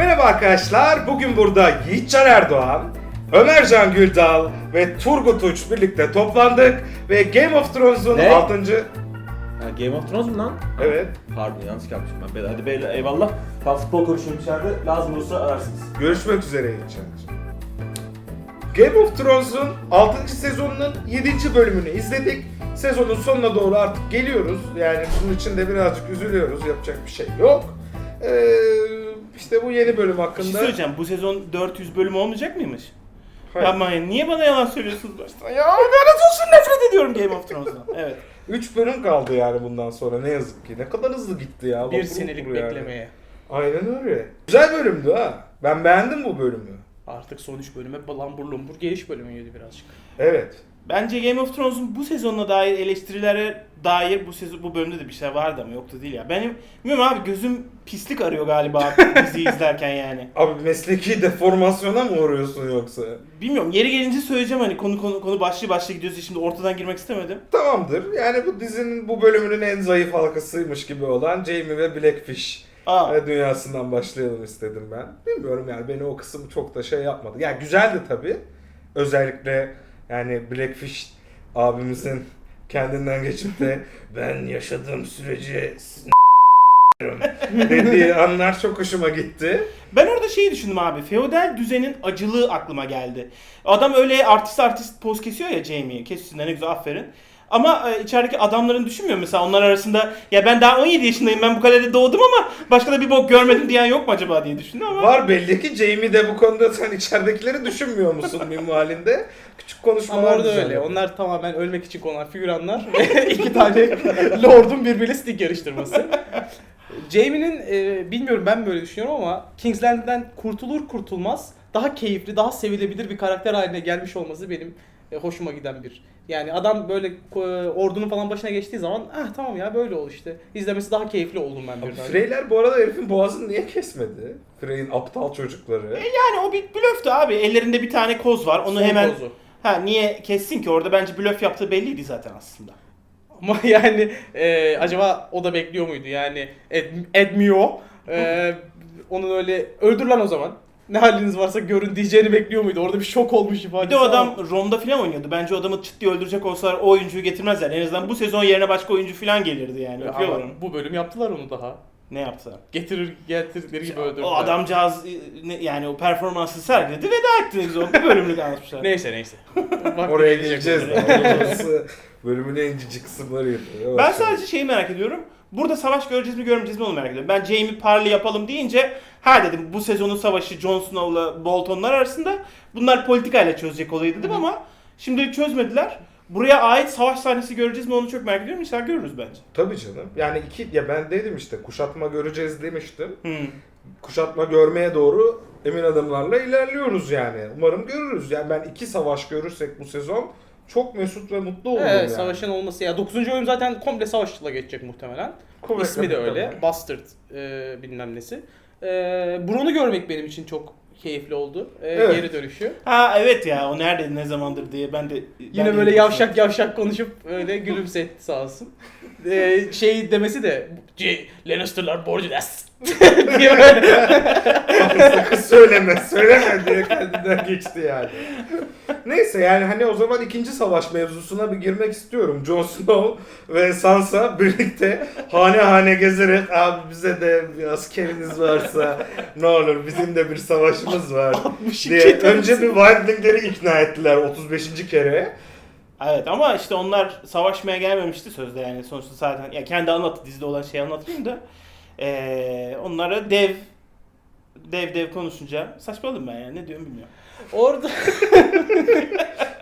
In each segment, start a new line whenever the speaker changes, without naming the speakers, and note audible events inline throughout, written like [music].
Merhaba arkadaşlar. Bugün burada Yiğitcan Erdoğan, Ömercan Güldal ve Turgut Uç birlikte toplandık ve Game of Thrones'un
Ne?
6.
Ha, Game of Thrones mu lan?
Evet.
Pardon yanlış yapmışım ben. Be- Hadi beyler eyvallah. Tam futbol konuşuyorum içeride. Lazım olursa ararsınız.
Görüşmek üzere Yiğitcan'cığım. Game of Thrones'un 6. sezonunun 7. bölümünü izledik. Sezonun sonuna doğru artık geliyoruz. Yani bunun için de birazcık üzülüyoruz. Yapacak bir şey yok. Ee, işte bu yeni bölüm
Bir şey
hakkında...
söyleyeceğim. Bu sezon 400 bölüm olmayacak mıymış?
Hayır.
Ya. Niye bana yalan söylüyorsunuz baştan? Ya lanet olsun nefret ediyorum Game of Thrones'dan. [laughs] Evet.
3 bölüm kaldı yani bundan sonra ne yazık ki. Ne kadar hızlı gitti ya.
Bir senelik
yani.
beklemeye.
Aynen öyle. Güzel bölümdü ha. Ben beğendim bu bölümü.
Artık son 3 bölüme lambur lumbur geliş bölümüydü birazcık.
Evet.
Bence Game of Thrones'un bu sezonuna dair eleştirilere dair bu sezon bu bölümde de bir şey vardı ama yoktu değil ya. Benim bilmiyorum abi gözüm pislik arıyor galiba [laughs] diziyi izlerken yani.
Abi mesleki deformasyona mı uğruyorsun yoksa?
Bilmiyorum yeri gelince söyleyeceğim hani konu konu konu başlı başlı gidiyoruz şimdi ortadan girmek istemedim.
Tamamdır. Yani bu dizinin bu bölümünün en zayıf halkasıymış gibi olan Jamie ve Blackfish
Aa.
e, dünyasından başlayalım istedim ben. Bilmiyorum yani beni o kısım çok da şey yapmadı. Yani güzeldi tabii. Özellikle yani Blackfish abimizin kendinden geçip de ben yaşadığım süreci dediği anlar çok hoşuma gitti.
Ben orada şeyi düşündüm abi. Feodal düzenin acılığı aklıma geldi. Adam öyle artist artist poz kesiyor ya Jamie'ye. Kessinler ne güzel aferin. Ama e, içerideki adamların düşünmüyor mu? mesela onlar arasında ya ben daha 17 yaşındayım ben bu kalede doğdum ama başka da bir bok görmedim diyen yok mu acaba diye düşündüm ama.
Var belli ki Jamie de bu konuda [laughs] sen içeridekileri düşünmüyor musun minvalinde? Küçük konuşmalar
Ama orada
düzenledi.
öyle. Onlar tamamen ölmek için konan figüranlar ve [laughs] iki tane [laughs] lordun birbiriyle stick yarıştırması. Jamie'nin e, bilmiyorum ben böyle düşünüyorum ama King's Land'den kurtulur kurtulmaz daha keyifli, daha sevilebilir bir karakter haline gelmiş olması benim e, hoşuma giden bir. Yani adam böyle e, ordunun falan başına geçtiği zaman ah tamam ya böyle ol işte. İzlemesi daha keyifli oldum ben birden.
Freyler bu arada herifin boğazını niye kesmedi? Frey'in aptal çocukları.
Yani o bir blöftü abi. Ellerinde bir tane koz var. Onu
Son
hemen
kozu.
ha niye kessin ki? Orada bence blöf yaptığı belliydi zaten aslında.
Ama [laughs] yani e, acaba o da bekliyor muydu? Yani et, etmiyor. E, onun öyle öldür lan o zaman. Ne haliniz varsa görün diyeceğini bekliyor muydu? Orada bir şok olmuş ifadesi.
Bir de o adam Rom'da falan oynuyordu. Bence o adamı çıt diye öldürecek olsalar o oyuncuyu getirmezler. En azından bu sezon yerine başka oyuncu falan gelirdi yani.
Ama
Yapıyorlar onu.
bu bölüm yaptılar onu daha.
Ne yaptılar?
Getirir getirdikleri gibi öldürdüler.
O adamcağız e, ne- yani o performansı sergiledi veda etti. Biz onu bir bölümlük anlatmışlar. [laughs]
Neyse neyse. [laughs] Bak,
Oraya geleceğiz daha. Orası bölümün en cici kısımları. yapıyor.
Ben sadece şeyi merak ediyorum. Burada savaş göreceğiz mi görmeyeceğiz mi onu merak ediyorum. Ben Jamie Parley yapalım deyince ha dedim bu sezonun savaşı Jon Snow'la Bolton'lar arasında bunlar politikayla çözecek olayı dedim ama şimdilik çözmediler. Buraya ait savaş sahnesi göreceğiz mi onu çok merak ediyorum. İnşallah görürüz bence.
Tabii canım. Yani iki ya ben dedim işte kuşatma göreceğiz demiştim.
Hmm.
Kuşatma görmeye doğru emin adımlarla ilerliyoruz yani. Umarım görürüz. Yani ben iki savaş görürsek bu sezon çok mesut ve mutlu olurum
Evet,
yani.
savaşın olması ya 9. bölüm zaten komple savaşla geçecek muhtemelen.
Kuvvetle
İsmi de öyle.
muhtemelen.
Bastard e, bilmem nesi. E, Bruno'nu görmek benim için çok keyifli oldu. E,
Evet.
Geri dönüşü.
Ha evet ya o nerede ne zamandır diye ben de ben
Yine
de
böyle yavşak yavşak konuşup öyle gülümsetti sağ olsun. Ee, şey demesi de "C- Lannister'lar borcules diye böyle.
Sakın söyleme, söyleme diye kendinden geçti yani. Neyse yani hani o zaman ikinci savaş mevzusuna bir girmek istiyorum. Jon Snow ve Sansa birlikte hane hane gezerek abi bize de bir askeriniz varsa ne olur bizim de bir savaşımız var
62
diye önce bir Wildling'leri ikna ettiler 35. kere.
Evet ama işte onlar savaşmaya gelmemişti sözde yani sonuçta zaten ya kendi anlatı dizide olan şeyi anlatayım da eee onlara dev dev dev konuşunca saçmaladım ben yani ne diyorum bilmiyorum.
Orada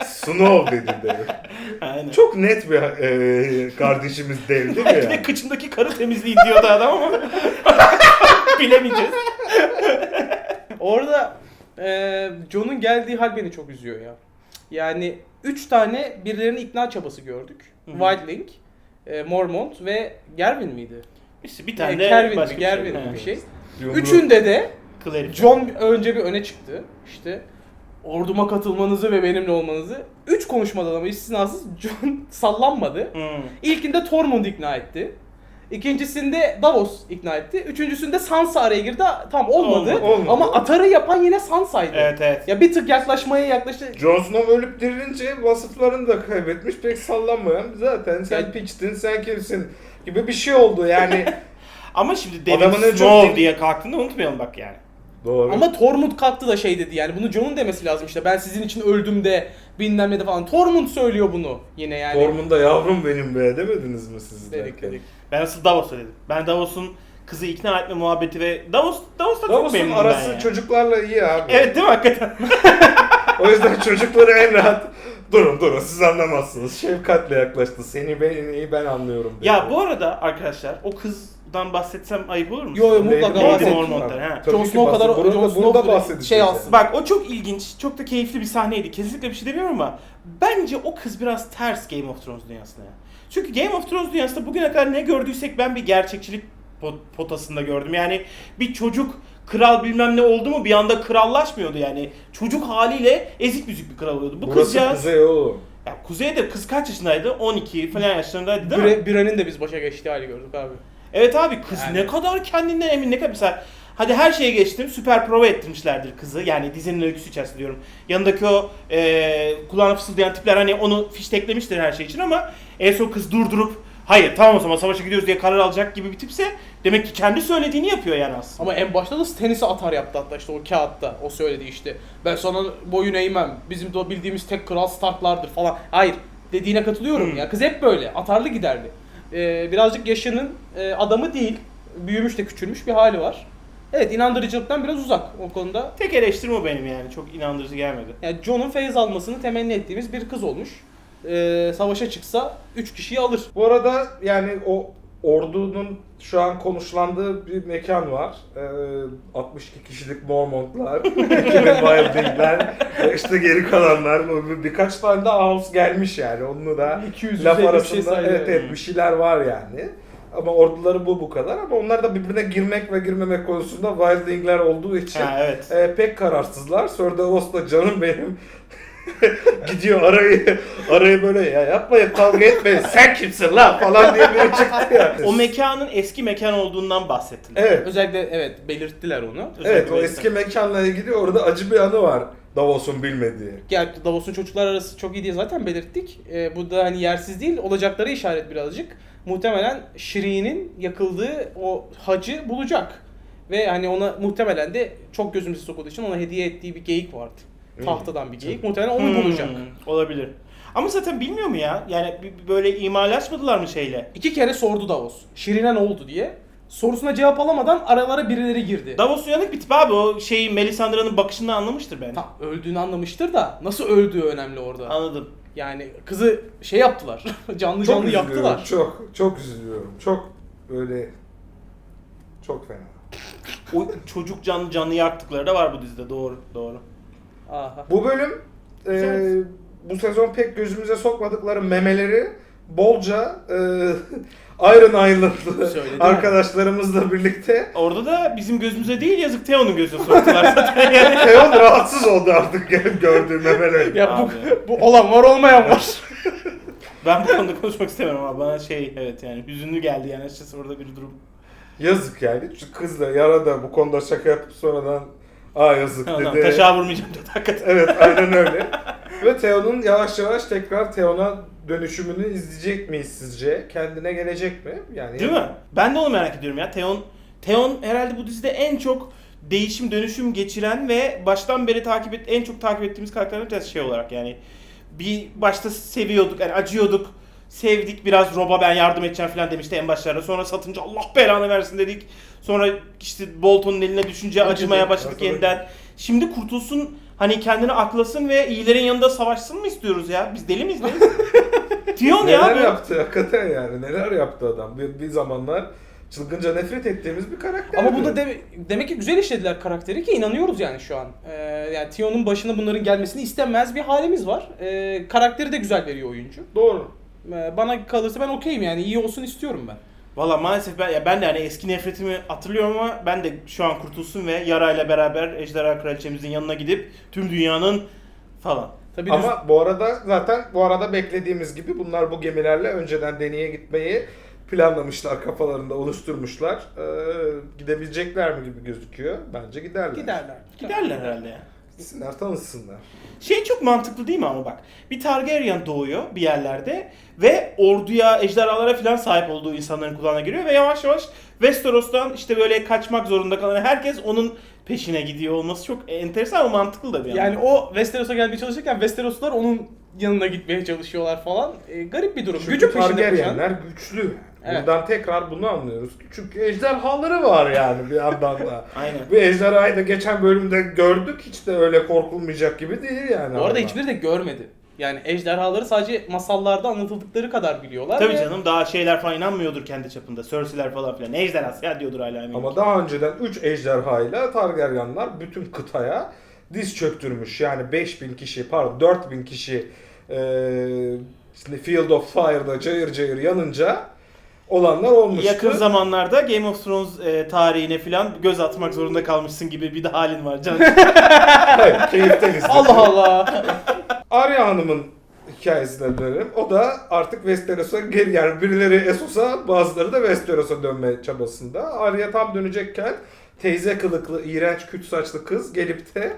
Snow dedi de.
Aynen.
Çok net bir e, kardeşimiz dev değil mi [laughs]
Belki de
yani?
kıçındaki karı temizliği diyordu adam ama [laughs] bilemeyeceğiz.
orada e, Jon'un geldiği hal beni çok üzüyor ya. Yani 3 tane birilerini ikna çabası gördük.
Hı hı.
Whitelink, e, Mormont ve Gerwin miydi?
İşte bir
E,
tane de
Kerwin
başka
mi?
bir şey.
Mi bir şey.
Yumru-
Üçünde de
Cleric.
John önce bir öne çıktı. İşte orduma katılmanızı ve benimle olmanızı. Üç konuşmadan ama istisnasız John [laughs] sallanmadı.
Hmm.
İlkinde Tormund ikna etti. İkincisinde Davos ikna etti. Üçüncüsünde Sansa araya girdi. Tam olmadı.
Olmadı,
olmadı.
Ama atarı yapan yine Sansa'ydı.
Evet evet.
Ya bir tık yaklaşmaya yaklaştı.
Jon Snow ölüp dirilince vasıflarını da kaybetmiş. Pek sallanmayan zaten sen
Yani-
piçtin sen kimsin gibi bir şey oldu yani. [laughs]
Ama şimdi David
Adamın en çok
Snow
din-
diye kalktığında unutmayalım bak yani.
Doğru.
Ama Tormund kalktı da şey dedi yani bunu Jon'un demesi lazım işte ben sizin için öldüm de bilmem ne de falan. Tormund söylüyor bunu yine yani.
Formunda yavrum benim be demediniz mi siz?
Dedik
derken?
dedik.
Ben asıl Davos'a dedim. Ben Davos'un kızı ikna etme muhabbeti ve Davos Davos'ta çok
Davos'un
memnunum
arası
ben ya.
çocuklarla iyi abi.
Evet değil mi hakikaten? [laughs]
O yüzden çocukları en rahat durun durun siz anlamazsınız. Şefkatle yaklaştı. Seni ben iyi ben anlıyorum. dedi.
ya bu arada arkadaşlar o kızdan bahsetsem ayıp olur mu?
Yo, yo, mutlaka
Lady
bahset.
Mormont'tan, ha.
Tabii
Jon
ki
Snow kadar-.
Bunu da,
Snow
bunu da bahsedeceğiz.
şey
yani.
alsın.
Bak o çok ilginç, çok da keyifli bir sahneydi. Kesinlikle bir şey demiyorum ama bence o kız biraz ters Game of Thrones dünyasına ya. Çünkü Game of Thrones dünyasında bugüne kadar ne gördüysek ben bir gerçekçilik pot- potasında gördüm. Yani bir çocuk kral bilmem ne oldu mu bir anda krallaşmıyordu yani. Çocuk haliyle ezik büzük bir kral oluyordu. Bu
Burası
kızcağız...
kuzey oğlum.
Ya Kuzey'de kız kaç yaşındaydı? 12 falan yaşlarındaydı değil mi?
Bire'nin de biz başa geçtiği hali gördük abi.
Evet abi kız
Yani.
ne kadar kendinden emin ne kadar mesela hadi her şeye geçtim süper prova ettirmişlerdir kızı yani dizinin öyküsü içerisinde diyorum. Yanındaki o e, kulağına fısıldayan tipler hani onu fişteklemiştir her şey için ama en son kız durdurup hayır tamam o zaman savaşa gidiyoruz diye karar alacak gibi bir tipse demek ki kendi söylediğini yapıyor yani aslında.
Ama en başta da Stannis'e atar yaptı hatta işte o kağıtta. O söyledi işte. Ben sana boyun eğmem. Bizim de bildiğimiz tek kral Stark'lardır falan. Hayır. Dediğine katılıyorum
Hmm.
ya. Kız hep böyle. Atarlı giderdi. Ee, birazcık yaşının e, adamı değil. Büyümüş de küçülmüş bir hali var. Evet inandırıcılıktan biraz uzak o konuda.
Tek eleştirim o benim yani çok inandırıcı gelmedi.
Yani Jon'un feyz almasını temenni ettiğimiz bir kız olmuş. Ee, savaşa çıksa 3 kişiyi alır.
Bu arada yani o ordunun şu an konuşlandığı bir mekan var. Ee, 62 kişilik Mormontlar, [laughs] 2000 Wildling'ler, e, işte geri kalanlar, birkaç tane de House gelmiş yani. Onu da
200
laf
bir şey
arasında
saydı.
evet evet bir şeyler var yani. Ama orduları bu bu kadar ama onlar da birbirine girmek ve girmemek konusunda Wildling'ler olduğu için
Ha evet.
e, pek kararsızlar. Sir Davos da canım benim [laughs] gidiyor arayı arayı böyle ya yapmayın kavga etmeyin sen kimsin lan falan diye biri çıktı ya.
O mekanın eski mekan olduğundan bahsettiler.
Evet.
Özellikle evet belirttiler onu.
Evet
Özellikle
o
o
eski mekanla ilgili orada acı bir anı var Davos'un bilmediği.
Yani Davos'un çocuklar arası çok iyi diye zaten belirttik. Ee, bu da hani yersiz değil, olacakları işaret birazcık. Muhtemelen Shireen'in yakıldığı o hacı bulacak. Ve hani ona muhtemelen de çok gözümüze sokulduğu için ona hediye ettiği bir geyik vardı.
Hmm.
Tahtadan bir geyik. Muhtemelen onu
Hmm,
bulacak.
Olabilir. Ama zaten bilmiyor mu ya? Yani bir- bir böyle imalaşmadılar mı şeyle?
İki kere sordu Davos. Shireen'e ne oldu diye. Sorusuna cevap alamadan aralara birileri girdi.
Davos uyanık bir tip abi o şeyi Melisandre'nin bakışından anlamıştır bence.
Tam öldüğünü anlamıştır da nasıl öldüğü önemli orada.
Anladım.
Yani kızı şey yaptılar. [laughs] canlı canlı
üzülüyorum,
yaktılar.
Çok çok üzülüyorum. Çok böyle çok fena.
O çocuk canlı canlı yaktıkları da var bu dizide doğru doğru.
Aha.
Bu bölüm e, bu sezon pek gözümüze sokmadıkları memeleri bolca e, [laughs] Iron Island'lı
Söyledin
arkadaşlarımızla birlikte
Orada da bizim gözümüze değil yazık Theon'un gözüne soktular [laughs] zaten yani.
Theon rahatsız oldu artık [laughs] gördüğü memeleri.
Ya bu,
Abi.
bu olan var olmayan var.
Ben bu konuda konuşmak istemiyorum ama bana şey evet yani hüzünlü geldi yani açıkçası orada bir durum.
Yazık yani. Şu kız da Yara da bu konuda şaka yapıp sonradan aa yazık
Tamam,
dedi.
taşa vurmayacağım dedi hakikaten.
Evet aynen öyle. [laughs] Ve Theon'un yavaş yavaş tekrar Theon'a dönüşümünü izleyecek miyiz sizce? Kendine gelecek mi? Yani
Değil mi? Ben de onu merak ediyorum ya. Theon, Theon herhalde bu dizide en çok değişim dönüşüm geçiren ve baştan beri takip et, en çok takip ettiğimiz karakterlerden bir şey olarak yani bir başta seviyorduk yani acıyorduk sevdik biraz Rob'a ben yardım edeceğim falan demişti en başlarda sonra satınca Allah belanı versin dedik sonra işte Bolton'un eline düşünce
Acıdı.
acımaya başladık
Acıdı.
yeniden şimdi kurtulsun hani kendini aklasın ve iyilerin yanında savaşsın mı istiyoruz ya biz deli miyiz neyiz? [laughs] Theon ya
Neler
bu-
yaptı hakikaten yani neler yaptı adam. Bir, bir zamanlar çılgınca nefret ettiğimiz bir karakter.
Ama burada de- demek ki güzel işlediler karakteri ki inanıyoruz yani şu an. Ee, yani Theon'un başına bunların gelmesini istemez bir halimiz var. Ee, karakteri de güzel veriyor oyuncu.
Doğru.
Ee, bana kalırsa ben okeyim yani iyi olsun istiyorum ben.
Valla maalesef ben, ya ben de hani eski nefretimi hatırlıyorum ama ben de şu an kurtulsun ve Yara ile beraber Ejderha Kraliçemizin yanına gidip tüm dünyanın falan.
Tabii
Ama bu arada zaten bu arada beklediğimiz gibi bunlar bu gemilerle önceden deneye gitmeyi planlamışlar, kafalarında oluşturmuşlar. Ee, gidebilecekler mi gibi gözüküyor. Bence giderler.
Giderler.
Giderler herhalde.
Gitsinler, tanışsınlar.
Şey çok mantıklı değil mi ama bak. Bir Targaryen doğuyor bir yerlerde ve orduya, ejderhalara falan sahip olduğu insanların kulağına giriyor ve yavaş yavaş Westeros'tan işte böyle kaçmak zorunda kalan herkes onun peşine gidiyor olması çok enteresan ama mantıklı da bir.
Yani o Westeros'a gelmeye çalışırken Westeroslular onun yanına gitmeye çalışıyorlar falan. E, garip bir durum.
Çünkü
Gücün peşinde koşan.
Targaryenler güçlü.
Evet.
Buradan tekrar bunu anlıyoruz. Çünkü ejderhaları var yani bir yandan da. [laughs]
Aynen.
Bu ejderhayı da geçen bölümde gördük. Hiç de öyle korkulmayacak gibi değil yani.
Bu arada hiçbiri de görmedi. Yani ejderhaları sadece masallarda anlatıldıkları kadar biliyorlar.
Tabii
ve
canım daha şeyler falan inanmıyordur kendi çapında. Cersei'ler falan filan. Ne ejderhası ya diyordur hala eminim.
Ama daha önceden 3 ejderhayla Targaryenlar bütün kıtaya diz çöktürmüş. Yani 5000 kişi, pardon 4000 kişi eee işte Field of Fire'da cayır cayır yanınca olanlar olmuştu.
Yakın zamanlarda Game of Thrones e, tarihine falan göz atmak zorunda kalmışsın gibi bir de halin var can. [laughs]
Hayır, keyiften izledim.
Allah Allah. [laughs]
Arya Hanım'ın hikayesine dönelim. O da artık Westeros'a geri yani birileri Essos'a bazıları da Westeros'a dönme çabasında. Arya tam dönecekken teyze kılıklı, iğrenç, küt saçlı kız gelip de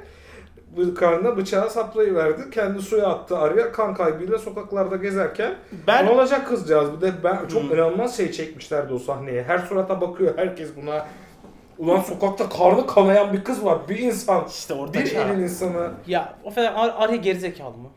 karnına bıçağı saplayıverdi. Kendi suya attı Arya kan kaybıyla sokaklarda gezerken.
Ben
Ne olacak kızcağız? Bir de ben çok
Hmm.
inanılmaz şey çekmişlerdi o sahneye. Her surata bakıyor herkes buna. Ulan sokakta karnı kanayan bir kız var. Bir insan.
işte orada
Bir
çağ-
elin insanı.
Ya o falan Ar- Arya gerizekalı mı?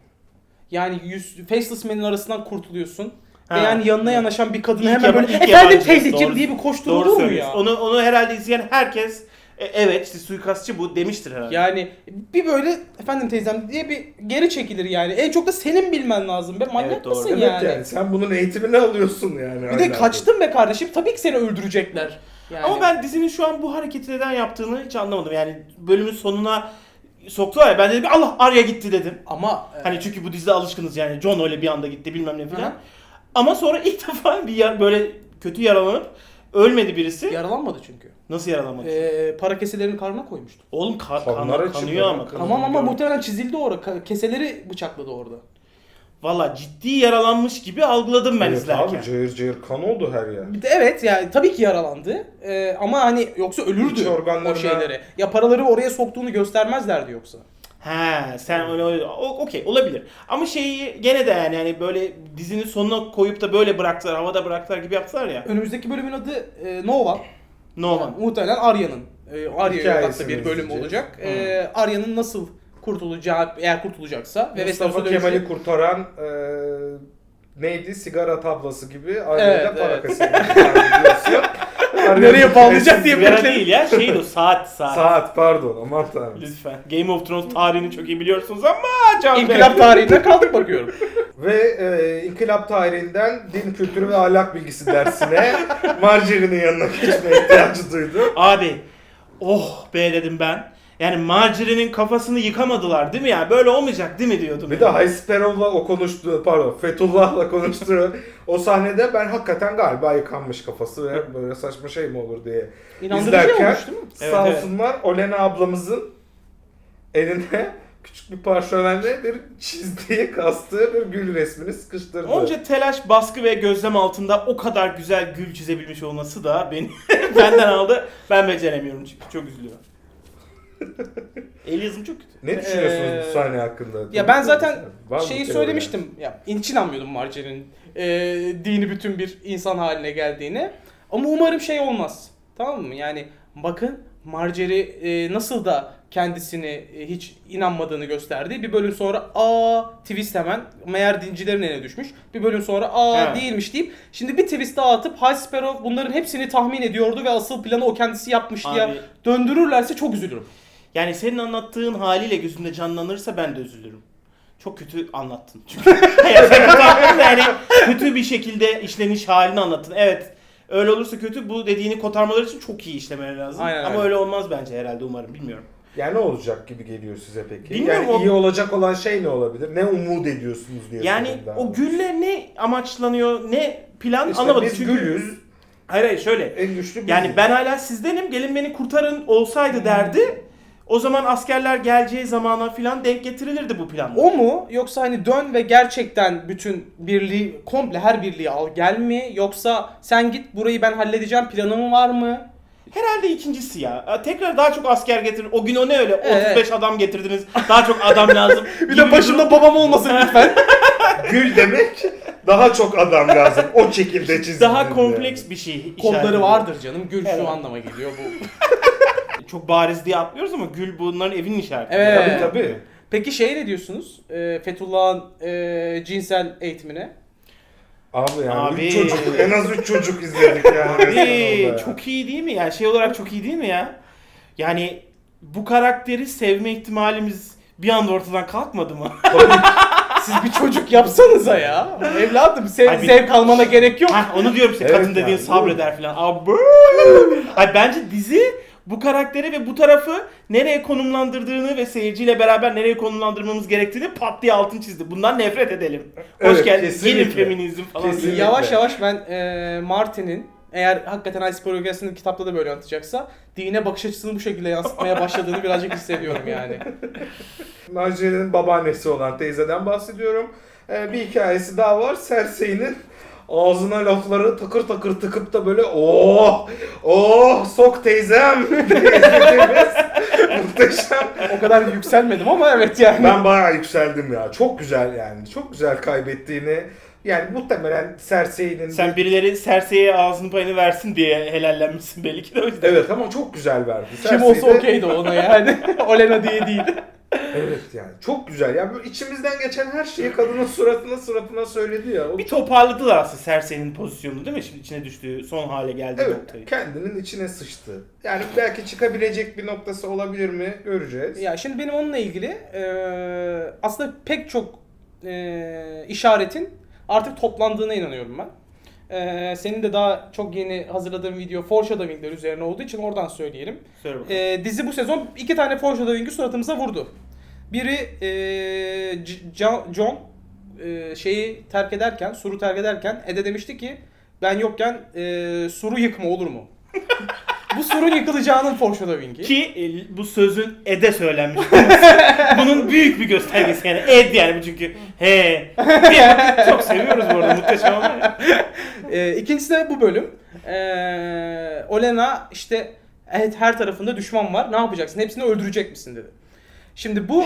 Yani yüz, Faceless Man'in arasından kurtuluyorsun.
Ha.
Ve yani yanına yanaşan bir kadını hemen böyle efendim teyzeciğim diye bir koşturulur mu ya?
Onu, onu herhalde izleyen herkes e, evet işte suikastçı bu demiştir herhalde.
Yani bir böyle efendim teyzem diye bir geri çekilir yani. En çok da senin bilmen lazım be. Manyak
Evet, doğru.
mısın
Evet
yani?
yani. sen bunun eğitimini alıyorsun yani.
Bir de kaçtın be kardeşim. Tabii ki seni öldürecekler. Yani.
Ama ben dizinin şu an bu hareketi neden yaptığını hiç anlamadım. Yani bölümün sonuna soktular ya ben dedim Allah Arya gitti dedim.
ama e,
Hani çünkü bu dizide alışkınız yani John öyle bir anda gitti bilmem ne
Hı
filan.
hı.
Ama sonra ilk [laughs] defa bir yer böyle kötü yaralanıp ölmedi birisi.
yaralanmadı çünkü.
Nasıl yaralanmadı?
Ee, para keselerini karnına koymuştu.
Oğlum ka-
Kanlar
kan-
içinde
kanıyor ama.
bak.
kanıyor.
Tamam ama muhtemelen çizildi orada. Ka- Keseleri bıçakladı orada.
Valla ciddi yaralanmış gibi algıladım ben
Evet
izlerken.
Abi cayır cayır kan oldu her yer.
Bir de evet yani tabii ki yaralandı. Ee, ama hani yoksa
İç
ölürdü
organlarına-
o şeyleri. Ya paraları oraya soktuğunu göstermezlerdi yoksa.
He sen öyle öyle o- okey olabilir. Ama şeyi gene de yani hani böyle dizinin sonuna koyup da böyle bıraktılar havada bıraktılar gibi yaptılar ya.
Önümüzdeki bölümün adı e, Nova.
No
Yani muhtemelen Arya'nın. E, Arya'ya odaklı bir bölüm
izleyeceğiz.
olacak. E, Arya'nın nasıl kurtulacağı eğer kurtulacaksa ve
Mustafa Kemal'i kurtaran e, neydi? Sigara tablası gibi Arya'da
Evet,
para
evet.
kasıyor. [laughs]
Nereye bağlayacak diye
Sigara
bekledim.
değil ya şeydi o saat saat.
Saat pardon aman tanrım.
Lütfen. Game of Thrones tarihini çok iyi biliyorsunuz ama Can Bey.
İnkılap tarihinde kaldık bakıyorum. [laughs]
Ve e, İnkılap tarihinden din kültürü ve ahlak bilgisi dersine [laughs] Marjorie'nin yanına geçmeye ihtiyacı duydu.
Abi oh be dedim ben. Yani Marjorie'nin kafasını yıkamadılar değil mi ya? Böyle olmayacak değil mi diyordum.
Bir de
yani.
High Sparrow'la o konuştuğu, pardon Fethullah'la konuştuğu o sahnede ben hakikaten galiba yıkanmış kafası ve böyle saçma şey mi olur diye
İnandırıcı
izlerken
olmuş değil mi?
sağ
Evet,
olsunlar Olena ablamızın eline küçük bir parşömenle bir çizdiği, kastığı bir gül resmini sıkıştırdı.
Onca telaş, baskı ve gözlem altında o kadar güzel gül çizebilmiş olması da beni [laughs] benden aldı. Ben beceremiyorum çünkü çok üzülüyorum. [laughs] El yazım çok kötü.
Ne düşünüyorsunuz
Ee,
bu sahne hakkında?
Ya ben zaten
Var mı
şeyi
teori
söylemiştim. Ya hiç inanmıyordum Marjorie'nin e, dini bütün bir insan haline geldiğine. Ama umarım şey olmaz. Tamam mı? Yani bakın Marjorie e, nasıl da kendisini e, hiç inanmadığını gösterdi. Bir bölüm sonra aa twist hemen meğer dincilerin eline düşmüş. Bir bölüm sonra aa
He.
değilmiş deyip şimdi bir twist daha atıp High Sparrow bunların hepsini tahmin ediyordu ve asıl planı o kendisi yapmış diye
Abi,
döndürürlerse çok üzülürüm.
yani senin anlattığın haliyle gözümde canlanırsa ben de üzülürüm. Çok kötü anlattın. Çünkü [laughs] yani kötü bir şekilde işleniş halini anlattın. Evet. Öyle olursa kötü bu dediğini kotarmaları için çok iyi işlemeleri lazım.
Aynen
Ama
öyle.
öyle olmaz bence herhalde umarım bilmiyorum.
Yani ne olacak gibi geliyor size peki?
Bilmiyorum,
yani
o-
iyi olacak olan şey ne olabilir? Ne umut ediyorsunuz diye
Yani o gülle ne amaçlanıyor ne plan
İşte
anlamadım.
biz
Çünkü
gülüz.
Hayır hayır şöyle.
En güçlü.
Yani ben hala sizdenim gelin beni kurtarın olsaydı derdi. O zaman askerler geleceği zamana filan denk getirilirdi bu plan.
O mu yoksa hani dön ve gerçekten bütün birliği komple her birliği al gel mi yoksa sen git burayı ben halledeceğim planın var mı?
Herhalde ikincisi ya. E, Tekrar daha çok asker getirin. O gün o ne öyle?
Evet.
35 adam getirdiniz. Daha çok adam lazım. [laughs]
Bir de başımda babam olmasın lütfen. [laughs]
Gül demek daha çok adam lazım. O şekilde çizildi.
daha kompleks bir şey.
Kodları vardır canım. Gül
Evet.
şu anlama geliyor bu. [laughs]
Çok bariz diye atlıyoruz ama gül bunların evinin işareti.
Evet.
Tabii tabii.
Peki şey ne diyorsunuz? Ee, Fethullah'ın e, cinsel eğitimine.
Abi yani
Abi.
üç çocuk, en az 3 çocuk izledik yani.
Abi çok iyi değil mi? Yani şey olarak çok iyi değil mi ya? Yani bu karakteri sevme ihtimalimiz bir anda ortadan kalkmadı mı?
Siz bir çocuk yapsanıza ya. Evladım sev,
Ay bir-
zevk almana gerek yok.
Hah, onu diyorum işte
Evet
kadın dediğin
yani,
sabreder falan. Abi. Ay bence dizi bu karakteri ve bu tarafı nereye konumlandırdığını ve seyirciyle beraber nereye konumlandırmamız gerektiğini pat diye altın çizdi. Bundan nefret edelim. Hoş
Evet,
geldiniz. Gelin feminizm falan.
Kesinlikle.
Yavaş yavaş ben e, Martin'in eğer hakikaten Ice Progress'in kitapta da böyle anlatacaksa dine bakış açısını bu şekilde yansıtmaya başladığını birazcık hissediyorum yani. [laughs]
Marjorie'nin babaannesi olan teyzeden bahsediyorum. Ee, bir hikayesi daha var. Cersei'nin ağzına lafları takır takır tıkıp da böyle oh oh sok teyzem [laughs] izlediğimiz [laughs] muhteşem.
O kadar yükselmedim ama evet yani.
Ben bayağı yükseldim ya. Çok güzel yani. Çok güzel kaybettiğini. Yani muhtemelen Cersei'nin
Sen birileri Cersei'ye ağzının payını versin diye helallenmişsin belki de o yüzden.
Evet ama çok güzel verdi.
Kim olsa
de-
okeydi ona yani. [laughs] [laughs] Olena diye değil.
Evet yani çok güzel. Yani böyle içimizden geçen her şeyi kadının suratına suratına söyledi ya. O-
Bir toparladılar aslında Cersei'nin pozisyonunu değil mi? Şimdi içine düştüğü son hale geldiği
Evet,
noktayı.
kendinin içine sıçtı. Yani belki çıkabilecek bir noktası olabilir mi göreceğiz.
Ya şimdi benim onunla ilgili e, aslında pek çok e, işaretin artık toplandığına inanıyorum ben. E, senin de daha çok yeni hazırladığın video foreshadowing'ler üzerine olduğu için oradan söyleyelim.
Söyle bakalım.
E, dizi bu sezon iki tane foreshadowing'i suratımıza vurdu. Biri e, C- John, John e, şeyi terk ederken, Sur'u terk ederken Ede demişti ki ben yokken e, Sur'u yıkma olur mu? [laughs] bu Sur'un yıkılacağının foreshadowing'i.
Ki e, bu sözün Ed'e söylenmiş. Bunun büyük bir göstergesi yani. Ed yani bu çünkü. He. Çok seviyoruz bu arada muhteşem ama. ya.
Ee, ikincisi de bu bölüm. Ee, Olena işte evet her tarafında düşman var. Ne yapacaksın? Hepsini öldürecek misin dedi. Şimdi bu. [laughs]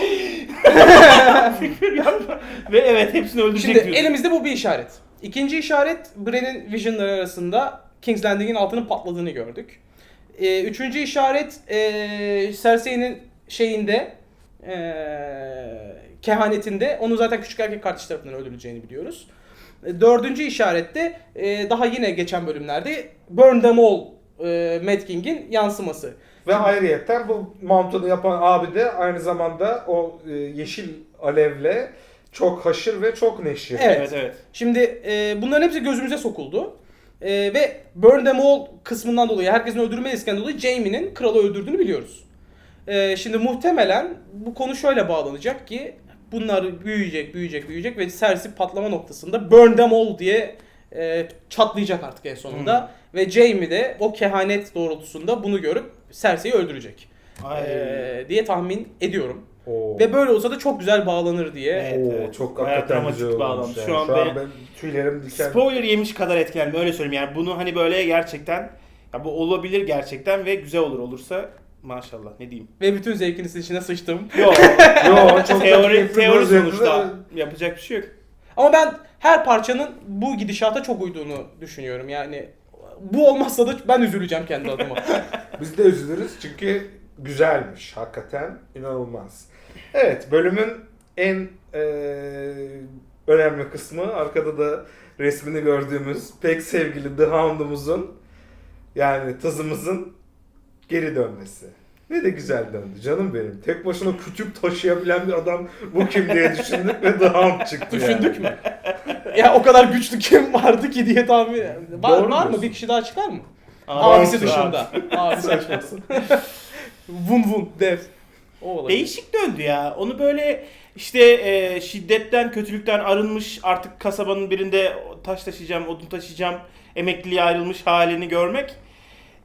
Ve evet hepsini öldürecek
şimdi
diyorsun.
elimizde bu bir işaret. İkinci işaret Bren'in visionları arasında King's Landing'in altının patladığını gördük. Ee, üçüncü işaret ee, Cersei'nin şeyinde ee, kehanetinde onu zaten küçük erkek kardeş tarafından öldürüleceğini biliyoruz. E, Dördüncü işarette e, daha yine geçen bölümlerde Burn Them All e, Mad King'in yansıması.
Ve ayrıyetten bu mantığını yapan abi de aynı zamanda o e, yeşil alevle çok haşır ve çok neşir.
Evet.
Evet evet.
Şimdi e, bunların hepsi gözümüze sokuldu. E, ve Burn Them All kısmından dolayı, herkesin öldürme riskinden dolayı Jaime'nin kralı öldürdüğünü biliyoruz. E, şimdi muhtemelen bu konu şöyle bağlanacak ki bunlar büyüyecek, büyüyecek, büyüyecek ve Cersei patlama noktasında Burn Them All diye e, çatlayacak artık en sonunda. Ve Jaime de o kehanet doğrultusunda bunu görüp Cersei'yi öldürecek.
Ay.
E, diye tahmin ediyorum.
Oo.
Ve böyle olsa da çok güzel bağlanır diye.
Evet,
Oo,
evet.
çok hakikaten güzel olmuş. Yani.
Şu an
Şu an ben tüylerim diken.
Spoiler yemiş kadar etkilendim öyle söyleyeyim yani bunu hani böyle gerçekten ya bu olabilir gerçekten ve güzel olur olursa maşallah ne diyeyim.
Ve bütün zevkiniz içine sıçtım.
Yok.
Yo, [laughs] çok
teori teori sonuçta yapacak bir şey yok.
Ama ben her parçanın bu gidişata çok uyduğunu düşünüyorum. Yani bu olmazsa da ben üzüleceğim kendi adıma. [laughs]
Biz de üzülürüz çünkü güzelmiş hakikaten inanılmaz. Evet bölümün en eee, önemli kısmı arkada da resmini gördüğümüz pek sevgili The Hound'umuzun yani tızımızın geri dönmesi. Ne de güzel döndü canım benim. Tek başına küçük taşıyabilen bir adam bu kim diye düşündük ve The Hound çıktı yani.
Düşündük mü? ya o kadar güçlü kim vardı ki diye tahmin Var,
Doğru
var mı?
diyorsun.
Bir kişi daha çıkar mı?
Abi,
Abisi
abi.
dışında. [laughs] Abisi dışında. vun vun dev. O olabilir.
Değişik döndü ya. Onu böyle işte e, şiddetten, kötülükten arınmış artık kasabanın birinde taş taşıyacağım, odun taşıyacağım, emekliliğe ayrılmış halini görmek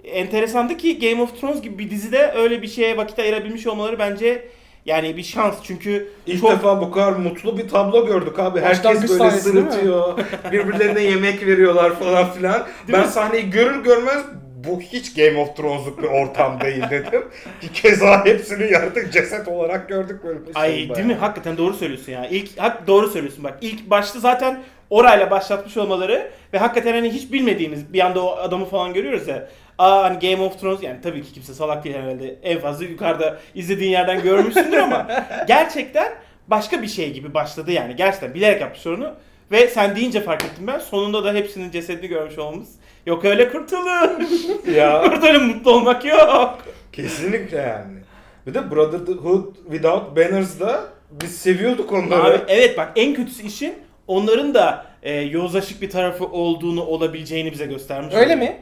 enteresandı ki Game of Thrones gibi bir dizide öyle bir şeye vakit ayırabilmiş olmaları bence yani bir şans çünkü
İlk
çok
defa bu kadar mutlu bir tablo gördük abi. Herkes böyle
değil mi?
sırıtıyor. Birbirlerine yemek veriyorlar falan filan. ben sahneyi görür görmez bu hiç Game of Thrones'luk bir ortam değil dedim. [laughs] Ki keza hepsini yaratık ceset olarak gördük böyle bir
Ay değil mi? Hakikaten doğru söylüyorsun ya. İlk hak doğru söylüyorsun bak. İlk başta zaten orayla başlatmış olmaları ve hakikaten hani hiç bilmediğimiz bir anda o adamı falan görüyoruz ya. Aa hani Game of Thrones yani tabii ki kimse salak değil herhalde. En fazla yukarıda izlediğin yerden görmüşsündür ama [laughs] gerçekten başka bir şey gibi başladı yani. Gerçekten bilerek yapmış onu. Ve sen deyince fark ettim ben. Sonunda da hepsinin cesedini görmüş olmamız. Yok öyle kurtulun. [laughs]
Ya
öyle mutlu olmak yok.
kesinlikle yani. Bir de Brotherhood Without Banners'da biz seviyorduk onları.
Abi evet bak en kötüsü işin onların da e, yozlaşık bir tarafı olduğunu olabileceğini bize göstermiş.
Öyle mi?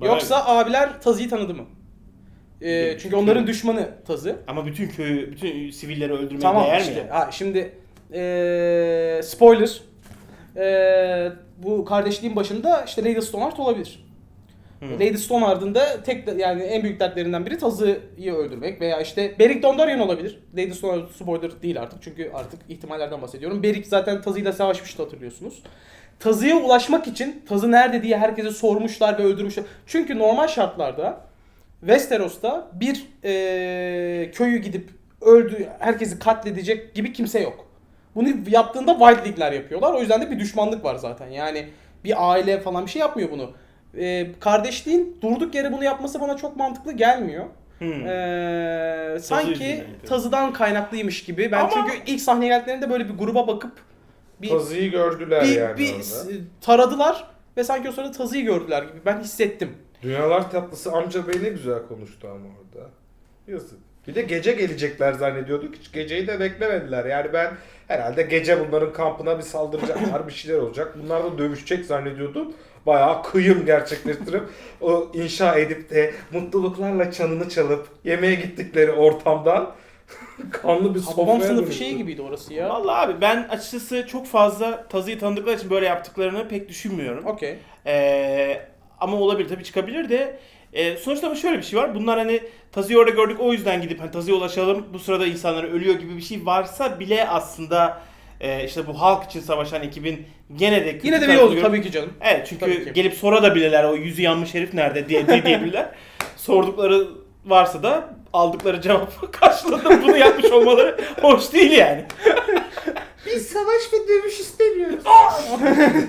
Bana
Yoksa abiler Tazı'yı tanıdı mı? Ee, çünkü onların düşmanı Tazı.
Ama bütün köyü, bütün sivilleri öldürmeye
Tamam
değer
işte.
mi?
Ha, şimdi ee, spoiler. Ee, bu kardeşliğin başında işte Lady Stoneheart olabilir.
Hı.
Lady Stoneheart'ın da tek yani en büyük dertlerinden biri Tazı'yı öldürmek veya işte Beric Dondarrion olabilir. Lady Stoneheart spoiler değil artık çünkü artık ihtimallerden bahsediyorum. Beric zaten Tazı'yla savaşmıştı hatırlıyorsunuz. Tazı'ya ulaşmak için Tazı nerede diye herkese sormuşlar ve öldürmüşler. Çünkü normal şartlarda Westeros'ta bir eee, köyü gidip öldü, herkesi katledecek gibi kimse yok. Bunu yaptığında Wild League'ler yapıyorlar. O yüzden de bir düşmanlık var zaten. Yani bir aile falan bir şey yapmıyor bunu. Eee, kardeşliğin durduk yere bunu yapması bana çok mantıklı gelmiyor.
Hmm.
Eee, sanki tazıdan kaynaklıymış gibi. Ben
Ama-
çünkü ilk sahneye geldiklerinde böyle bir gruba bakıp bir
Tazıyı gördüler
bir,
yani
bir
orada.
taradılar ve sanki o sırada tazıyı gördüler gibi ben hissettim.
Dünyalar tatlısı amca bey ne güzel konuştu ama orada. Yazık. Bir de gece gelecekler zannediyorduk. Hiç geceyi de beklemediler. Yani ben herhalde gece bunların kampına bir saldıracaklar, bir şeyler olacak. Bunlar da dövüşecek zannediyordum. Bayağı kıyım gerçekleştirip o inşa edip de mutluluklarla çanını çalıp yemeğe gittikleri ortamdan [laughs] kanlı bir sofraya
Babam sınıfı şeyi gibiydi orası ya.
Vallahi abi ben açıkçası çok fazla Tazı'yı tanıdıkları için böyle yaptıklarını pek düşünmüyorum.
Okey.
Ee, ama olabilir tabii çıkabilir de. Ee, sonuçta ama şöyle bir şey var. Bunlar hani Tazı'yı orada gördük o yüzden gidip hani Tazı'ya ulaşalım. Bu sırada insanlar ölüyor gibi bir şey varsa bile aslında e, işte bu halk için savaşan ekibin gene de kötü
Yine de bir yol tabii ki canım.
Evet çünkü
ki.
gelip sora da bilirler o yüzü yanmış herif nerede diye, diye [laughs] diyebilirler. Sordukları varsa da aldıkları cevap [laughs] karşılığında bunu yapmış olmaları hoş değil yani. [laughs]
Biz savaş ve dövüş istemiyoruz.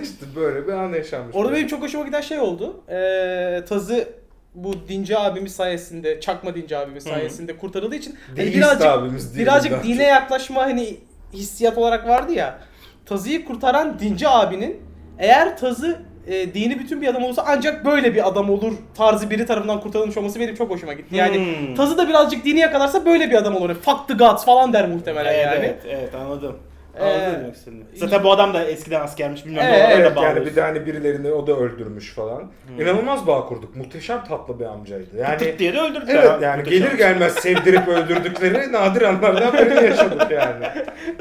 işte böyle bir an yaşanmış.
Orada benim çok hoşuma giden şey oldu. Ee, tazı bu Dinci abimiz sayesinde, Çakma Dinci abimiz sayesinde kurtarıldığı için hani
Deist
birazcık
abimiz değil
birazcık
bundan.
dine yaklaşma hani hissiyat olarak vardı ya. Tazıyı kurtaran Dinci abinin eğer tazı e, dini bütün bir adam olursa ancak böyle bir adam olur tarzı biri tarafından kurtarılmış olması benim çok hoşuma gitti. Yani
Hmm.
tazı da birazcık dini yakalarsa böyle bir adam olur. Fuck the gods falan der muhtemelen
evet,
yani.
evet, evet anladım.
Ee.
Zaten bu adam da eskiden askermiş bilmem ne
Evet yani bir de hani birilerini o da öldürmüş falan. İnanılmaz bağ kurduk. Muhteşem tatlı bir amcaydı. Yani
Tık diye de öldürdüler.
Evet
ha.
yani
Muhteşem.
gelir gelmez sevdirip öldürdükleri [laughs] nadir anlardan birini yaşadık yani.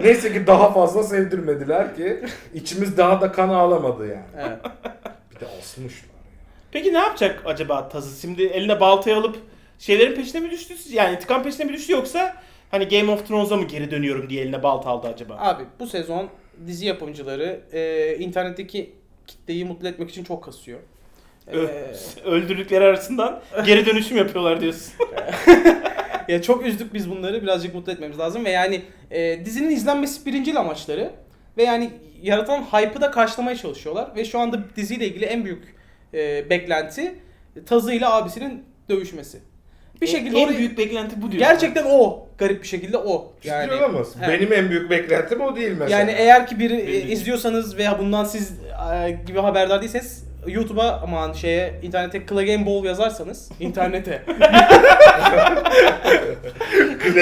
Neyse ki daha fazla sevdirmediler ki içimiz daha da kan ağlamadı yani.
Evet.
Bir de asmışlar.
Peki ne yapacak acaba Tazı? Şimdi eline baltayı alıp şeylerin peşine mi düştü? Yani intikam peşine mi düştü yoksa hani Game of Thrones'a mı geri dönüyorum diye eline balta aldı acaba?
Abi bu sezon dizi yapımcıları e, internetteki kitleyi mutlu etmek için çok kasıyor.
Ö-
Ee, [laughs]
Öldürdükleri arasından [laughs] geri dönüşüm yapıyorlar diyorsun. [laughs]
ya çok üzdük biz bunları birazcık mutlu etmemiz lazım ve yani e, dizinin izlenmesi birincil amaçları ve yani yaratan hype'ı da karşılamaya çalışıyorlar ve şu anda diziyle ilgili en büyük e, beklenti Tazı ile abisinin dövüşmesi. Bir şekilde
en
orayı-
büyük beklenti bu diyorsun.
gerçekten o garip bir şekilde o.
Yani, olamaz.
Evet.
Benim en büyük beklentim o değil mesela.
Yani eğer ki biri e, izliyorsanız veya bundan siz e, gibi haberdar değilseniz YouTube'a aman şeye internete Clay Ball yazarsanız [laughs] internete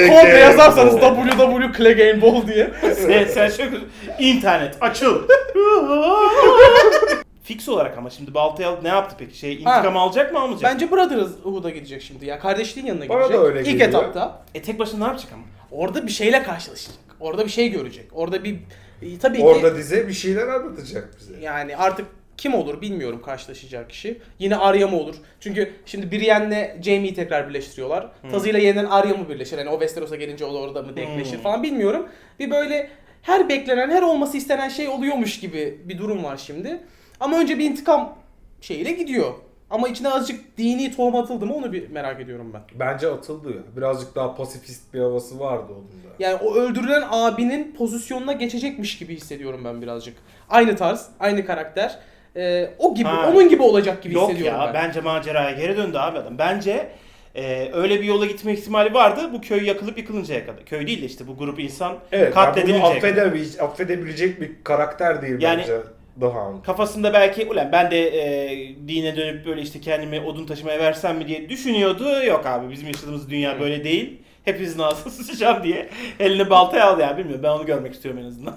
komple yazarsanız www Clay Ball diye
sen, sen şöyle internet açıl. [laughs] Fix olarak ama şimdi baltayı alıp ne yaptı peki? Şey intikam alacak mı almayacak? mı?
bence Brotherhood'a gidecek şimdi ya kardeşliğin yanına
Bana
gidecek.
da öyle
İlk
geliyor.
etapta
E tek başına ne yapacak ama?
orada bir şeyle karşılaşacak. Orada bir şey görecek. Orada bir e, tabii ki
Orada dize bir şeyler anlatacak bize.
yani artık Kim olur bilmiyorum karşılaşacağı kişi. Yine Arya mı olur? Çünkü şimdi Brienne'le Jaime'yi tekrar birleştiriyorlar.
Hmm.
Tazı ile yeniden Arya mı birleşir? Yani o Westeros'a gelince o da orada mı denkleşir
Hmm.
falan bilmiyorum. Bir böyle her beklenen, her olması istenen şey oluyormuş gibi bir durum var şimdi. Ama önce bir intikam şeyiyle gidiyor. Ama içine azıcık dini tohum atıldı mı onu bir merak ediyorum ben.
Bence atıldı ya. Birazcık daha pasifist bir havası vardı onun da.
Yani o öldürülen abinin pozisyonuna geçecekmiş gibi hissediyorum ben birazcık. Aynı tarz, aynı karakter. Ee, o gibi,
Ha.
onun gibi olacak gibi
Yok
hissediyorum
ya
ben.
bence maceraya geri döndü abi adam. Bence e, öyle bir yola gitme ihtimali vardı bu köy yakılıp yıkılıncaya kadar. Köy değil de işte bu grup insan
Evet, yani bunu
katledilecek.
affedebilecek, affedebilecek bir karakter değil
Yani-
bence The Hound.
Kafasında belki ulan ben de e, dine dönüp böyle işte kendimi odun taşımaya versem mi diye düşünüyordu. Yok abi bizim yaşadığımız dünya böyle değil. Hepinizin ağzına [laughs] sıçacağım diye eline baltayı aldı yani bilmiyorum ben onu görmek istiyorum en azından.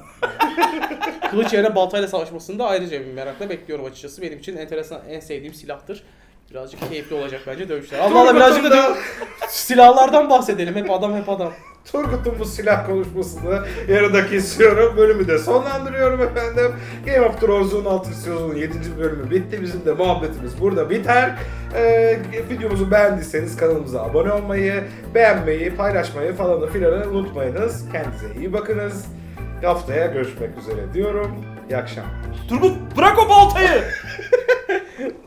[laughs]
Kılıç yerine baltayla savaşmasını da ayrıca bir merakla bekliyorum açıkçası. Benim için enteresan, en sevdiğim silahtır. Birazcık keyifli olacak bence dövüşler. Allah Allah birazcık da silahlardan bahsedelim. Hep adam hep adam.
Turgut'un bu silah konuşmasını yarıda kesiyorum. Bölümü de sonlandırıyorum efendim. Game of Thrones'un 6. sezonun 7. bölümü bitti. Bizim de muhabbetimiz burada biter. Ee, videomuzu beğendiyseniz kanalımıza abone olmayı, beğenmeyi, paylaşmayı falan filanı unutmayınız. Kendinize iyi bakınız. Haftaya görüşmek üzere diyorum. İyi akşamlar.
Turgut bırak o baltayı! [laughs]